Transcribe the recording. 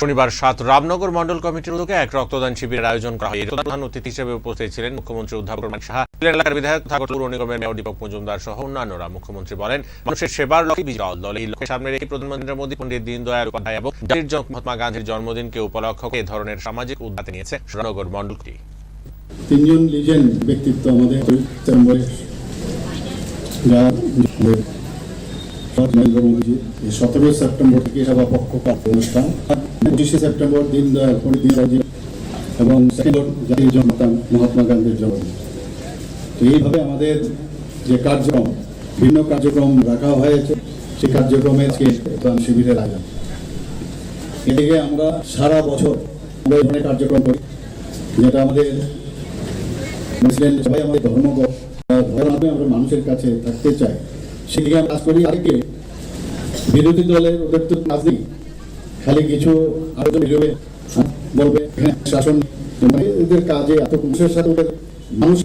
শনিবার সাত রামনগর মন্ডল কমিটির উদ্যোগে এক রক্তদান শিবিরের আয়োজন করা হয়। প্রধান অতিথি হিসেবে উপস্থিত ছিলেন মুখ্যমন্ত্রী উদ্ধার রহমান সাহা। এলাকার বিধায়ক তথা পৌর নিগমের মেয়র দীপক মজুমদার সহ অন্যান্যরা মুখ্যমন্ত্রী বলেন, মানুষের সেবার লক্ষ্যে বিজয় দল। এই লক্ষ্যে সামনে রেখে প্রধানমন্ত্রী মোদী, পণ্ডিত দীনদয়াল উপাধ্যায় এবং জাতির মহাত্মা গান্ধীর জন্মদিনকে উপলক্ষ করে ধরনের সামাজিক উদ্যাতে নিয়েছে রামনগর মন্ডলটি তিনজন লিজেন্ড ব্যক্তিত্ব আমাদের চেম্বারে যা আমাদের নরেন্দ্র সতেরোই সেপ্টেম্বর থেকে সভা পক্ষ অনুষ্ঠান। পঁচিশে সেপ্টেম্বর দিন দয়াল এবং জাতির জনতা মহাত্মা গান্ধীর জন্মদিন। তো এইভাবে আমাদের যে কার্যক্রম, ভিন্ন কার্যক্রম রাখা হয়েছে, সেই রক্তদান শিবিরের আয়োজন। এদিকে আমরা সারা বছর আমরা কার্যক্রম করি, যেটা আমাদের মুসলিম সবাই আমাদের ধর্মগত ধর্মে আমরা মানুষের কাছে থাকতে চাই। সেদিকে আমি কাজ করি আরেকে বিরোধী দলের ওদের তো কাজ নেই খালি কিছু আরও বেরোবে বলবে এখানে শাসন এদের কাজে এত মানুষের সাথে ওদের মানুষ